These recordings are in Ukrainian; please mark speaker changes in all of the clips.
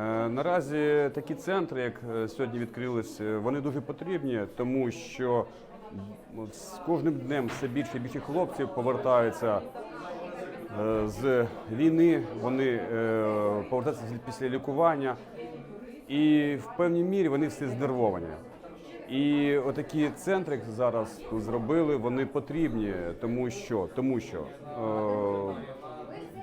Speaker 1: Е, Наразі такі центри, як е, сьогодні відкрились, е, вони дуже потрібні, тому що з кожним днем все більше і більше хлопців повертаються з війни, вони повертаються після лікування, і в певній мірі вони всі знервовані. І отакі центри, зараз зробили, вони потрібні, тому що, тому що е,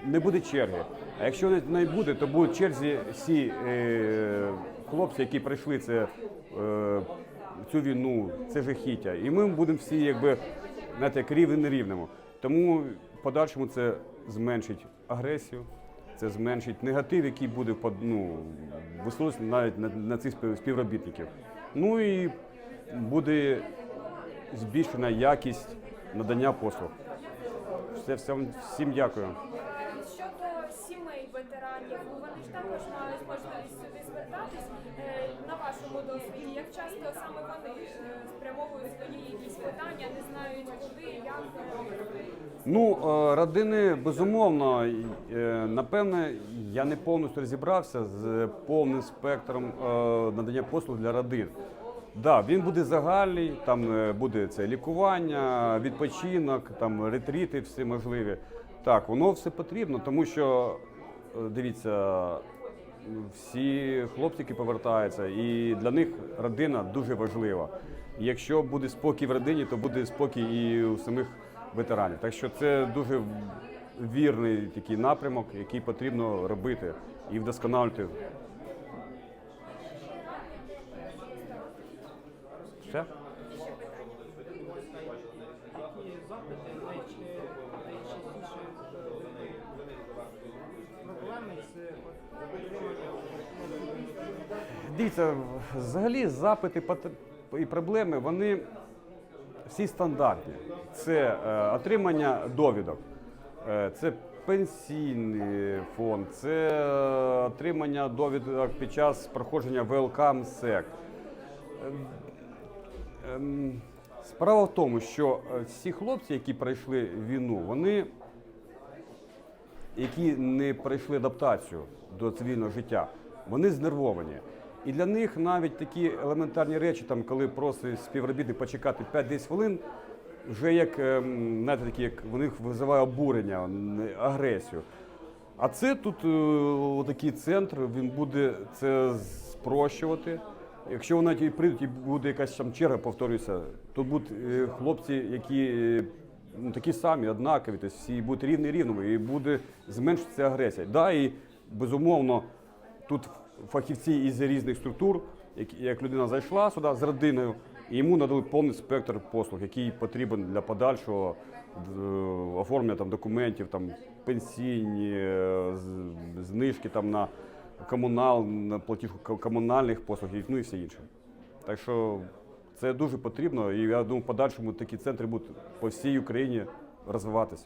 Speaker 1: не буде черги. А якщо не- буде, то будуть в черзі всі е, хлопці, які пройшли це, е, цю війну, це жахіття. І ми будемо всі якби знаєте, як рівні рівному. Тому в подальшому це зменшить агресію, це зменшить негатив, який буде ну, висловлюватися навіть на, на цих співробітників. Ну і буде збільшена якість надання послуг. Все, всім дякую.
Speaker 2: Ну, ж також мають можливість сюди звертатись. Е, На вашому досвіді, як часто саме вони е, спрямовують свої якісь питання, не знають куди, як
Speaker 1: Ну, е, родини, безумовно, напевне, я не повністю розібрався з повним спектром надання послуг для родин. Да, він буде загальний, там буде це лікування, відпочинок, там ретріти всі можливі. Так, воно все потрібно, тому що дивіться, всі хлопчики повертаються, і для них родина дуже важлива. Якщо буде спокій в родині, то буде спокій і у самих ветеранів. Так що це дуже вірний такий напрямок, який потрібно робити і вдосконалювати. Все?
Speaker 3: Які запити найче- найчастіше е, проблеми з отриманням
Speaker 1: Дивіться, взагалі запити і проблеми вони всі стандартні. Це е, отримання довідок, е, це пенсійний фонд, це е, отримання довідок під час проходження ВЛК МСЕК. Ем, Справа в тому, що е, всі хлопці, які пройшли війну, вони, які не пройшли адаптацію до цивільного життя, вони знервовані. І для них навіть такі елементарні речі, там, коли просить співробітник почекати 5-10 хвилин, вже як, ем, знаєте, такі, як в них визиває обурення, агресію. А це тут е, такий центр, він буде це спрощувати. Якщо вони прийдуть і буде якась там черга, повторюся, тут будуть е, хлопці, які е, ну, такі самі, однакові, тобто всі будуть рівні рівному, і буде зменшитися агресія. Да, і безумовно тут фахівці із різних структур, як людина зайшла сюди з родиною, і йому надали повний спектр послуг, який потрібен для подальшого е, оформлення там, документів, там, пенсійні, е, знижки там, на комунал, на платіжку комунальних послуг, ну і все інше. Так що це дуже потрібно, і я думаю, в подальшому такі центри будуть по всій Україні розвиватися.